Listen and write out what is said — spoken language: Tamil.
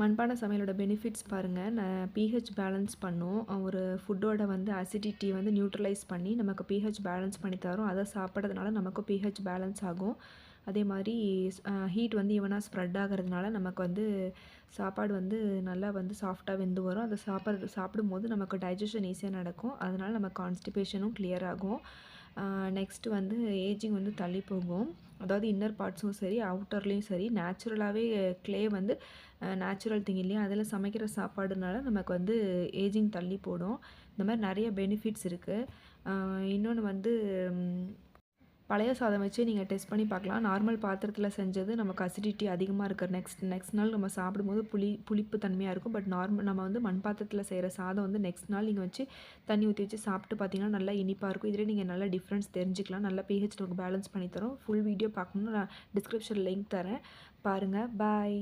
மண்பானை சமையலோட பெனிஃபிட்ஸ் பாருங்கள் நான் பிஹெச் பேலன்ஸ் பண்ணும். ஒரு ஃபுட்டோட வந்து அசிடிட்டி வந்து நியூட்ரலைஸ் பண்ணி நமக்கு பிஹெச் பேலன்ஸ் பண்ணி தரும். அதை சாப்பிட்றதுனால நமக்கு பிஹெச் பேலன்ஸ் ஆகும். அதே மாதிரி ஹீட் வந்து ஈவனாக ஸ்ப்ரெட் ஆகிறதுனால நமக்கு வந்து சாப்பாடு வந்து நல்லா வந்து சாஃப்டாக வெந்து வரும். அதை சாப்பிட்றது சாப்பிடும்போது நமக்கு டைஜஷன் ஈஸியாக நடக்கும். அதனால் நம்ம கான்ஸ்டிபேஷனும் கிளியர் ஆகும். நெக்ஸ்ட்டு வந்து ஏஜிங் வந்து தள்ளி போகும். அதாவது இன்னர் பார்ட்ஸும் சரி அவுட்டர்லேயும் சரி நேச்சுரலாகவே க்ளே வந்து நேச்சுரல் திங் இல்லையா? அதில் சமைக்கிற சாப்பாடுனால நமக்கு வந்து ஏஜிங் தள்ளி போடும். இந்த மாதிரி நிறைய பெனிஃபிட்ஸ் இருக்குது இன்னொன்று வந்து பழைய சாதம் வச்சு நீங்கள் டெஸ்ட் பண்ணி பார்க்கலாம். நார்மல் பாத்திரத்தில் செஞ்சது நமக்கு அசிடிட்டி அதிகமாக இருக்கிற நெக்ஸ்ட் நெக்ஸ்ட் நாள் நம்ம சாப்பிடும்போது புளி புளிப்பு தன்மையாக இருக்கும். பட் நார்மல் நம்ம வந்து மண் பாத்திரத்தில் செய்கிற சாதம் வந்து நெக்ஸ்ட் நாள் நீங்கள் வச்சு தண்ணி ஊற்றி வச்சு சாப்பிட்டு பார்த்தீங்கன்னா நல்லா இனிப்பாக இருக்கும். இதில் நீங்கள் நல்லா டிஃப்ரென்ஸ் தெரிஞ்சுக்கலாம். நல்லா பிஹெச் நமக்கு பேலன்ஸ் பண்ணி தரோம். ஃபுல் வீடியோ பார்க்கணும்னு நான் டிஸ்கிரிப்ஷன் லிங்க் தரேன். பாருங்கள் பாய்